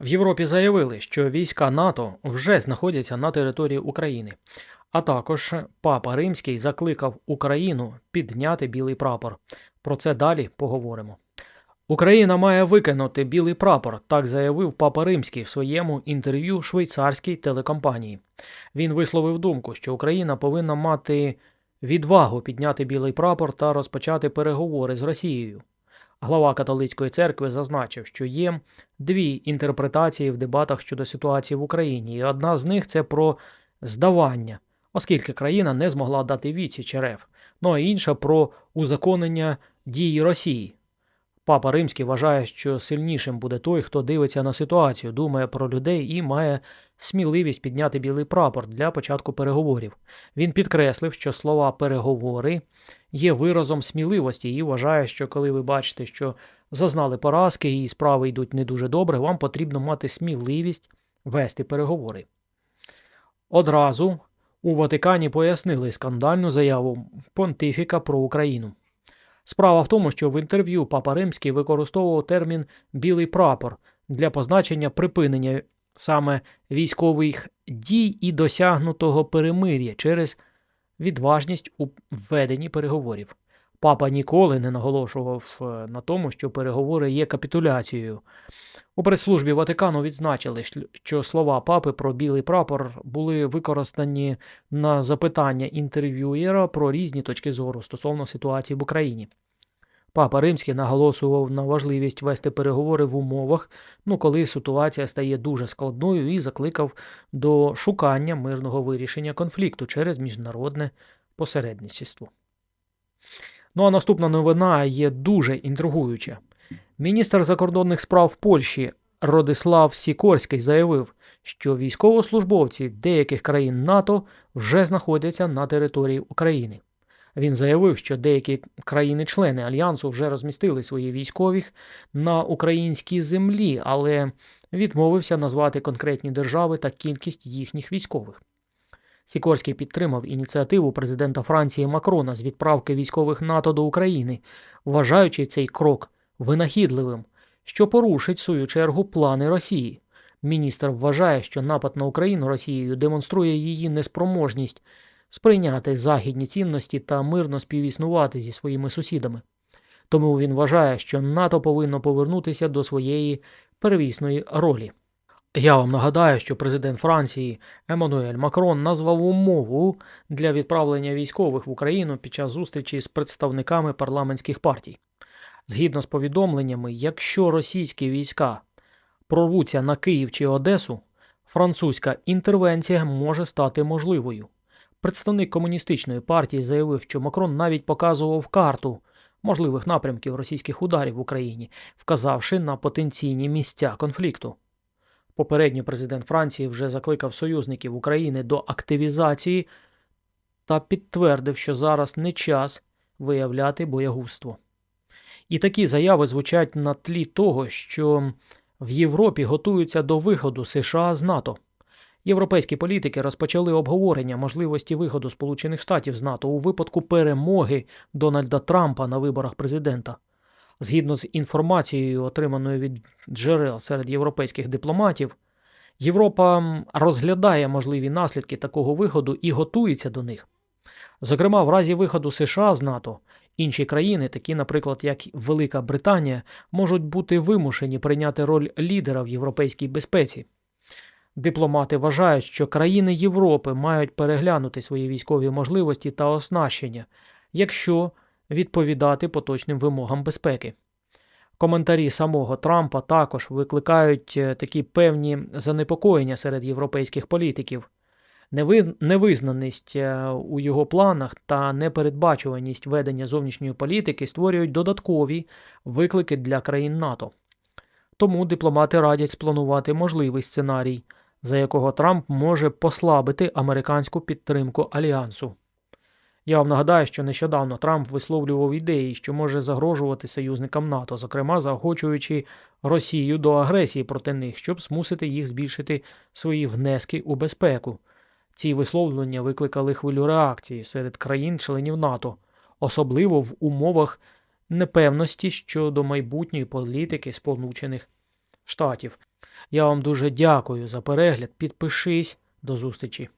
В Європі заявили, що війська НАТО вже знаходяться на території України. А також папа Римський закликав Україну підняти білий прапор. Про це далі поговоримо. Україна має викинути білий прапор, так заявив папа Римський в своєму інтерв'ю швейцарській телекомпанії. Він висловив думку, що Україна повинна мати відвагу підняти білий прапор та розпочати переговори з Росією. Глава католицької церкви зазначив, що є дві інтерпретації в дебатах щодо ситуації в Україні, і одна з них це про здавання, оскільки країна не змогла дати відсіч РФ, ну а інша про узаконення дії Росії. Папа Римський вважає, що сильнішим буде той, хто дивиться на ситуацію, думає про людей і має сміливість підняти білий прапор для початку переговорів. Він підкреслив, що слова переговори є виразом сміливості і вважає, що коли ви бачите, що зазнали поразки і справи йдуть не дуже добре, вам потрібно мати сміливість вести переговори. Одразу у Ватикані пояснили скандальну заяву понтифіка про Україну. Справа в тому, що в інтерв'ю Папа Римський використовував термін білий прапор для позначення припинення саме військових дій і досягнутого перемир'я через відважність у веденні переговорів. Папа ніколи не наголошував е, на тому, що переговори є капітуляцією. У прес-службі Ватикану відзначили, що слова папи про білий прапор були використані на запитання інтерв'юєра про різні точки зору стосовно ситуації в Україні. Папа Римський наголошував на важливість вести переговори в умовах, ну коли ситуація стає дуже складною, і закликав до шукання мирного вирішення конфлікту через міжнародне посередництво. Ну а наступна новина є дуже інтригуюча. Міністр закордонних справ Польщі Родислав Сікорський заявив, що військовослужбовці деяких країн НАТО вже знаходяться на території України. Він заявив, що деякі країни-члени альянсу вже розмістили свої військових на українській землі, але відмовився назвати конкретні держави та кількість їхніх військових. Сікорський підтримав ініціативу президента Франції Макрона з відправки військових НАТО до України, вважаючи цей крок винахідливим, що порушить в свою чергу плани Росії. Міністр вважає, що напад на Україну Росією демонструє її неспроможність сприйняти західні цінності та мирно співіснувати зі своїми сусідами. Тому він вважає, що НАТО повинно повернутися до своєї первісної ролі. Я вам нагадаю, що президент Франції Еммануель Макрон назвав умову для відправлення військових в Україну під час зустрічі з представниками парламентських партій. Згідно з повідомленнями, якщо російські війська прорвуться на Київ чи Одесу, французька інтервенція може стати можливою. Представник комуністичної партії заявив, що Макрон навіть показував карту можливих напрямків російських ударів в Україні, вказавши на потенційні місця конфлікту. Попередньо президент Франції вже закликав союзників України до активізації та підтвердив, що зараз не час виявляти боягузтво. І такі заяви звучать на тлі того, що в Європі готуються до виходу США з НАТО. Європейські політики розпочали обговорення можливості виходу Сполучених Штатів з НАТО у випадку перемоги Дональда Трампа на виборах президента. Згідно з інформацією, отриманою від джерел серед європейських дипломатів, Європа розглядає можливі наслідки такого виходу і готується до них. Зокрема, в разі виходу США з НАТО, інші країни, такі, наприклад, як Велика Британія, можуть бути вимушені прийняти роль лідера в європейській безпеці. Дипломати вважають, що країни Європи мають переглянути свої військові можливості та оснащення, якщо відповідати поточним вимогам безпеки. Коментарі самого Трампа також викликають е, такі певні занепокоєння серед європейських політиків. Невизнаність е, у його планах та непередбачуваність ведення зовнішньої політики створюють додаткові виклики для країн НАТО. Тому дипломати радять спланувати можливий сценарій, за якого Трамп може послабити американську підтримку альянсу. Я вам нагадаю, що нещодавно Трамп висловлював ідеї, що може загрожувати союзникам НАТО, зокрема заохочуючи Росію до агресії проти них, щоб змусити їх збільшити свої внески у безпеку. Ці висловлення викликали хвилю реакції серед країн-членів НАТО, особливо в умовах непевності щодо майбутньої політики Сполучених Штатів. Я вам дуже дякую за перегляд. Підпишись. До зустрічі!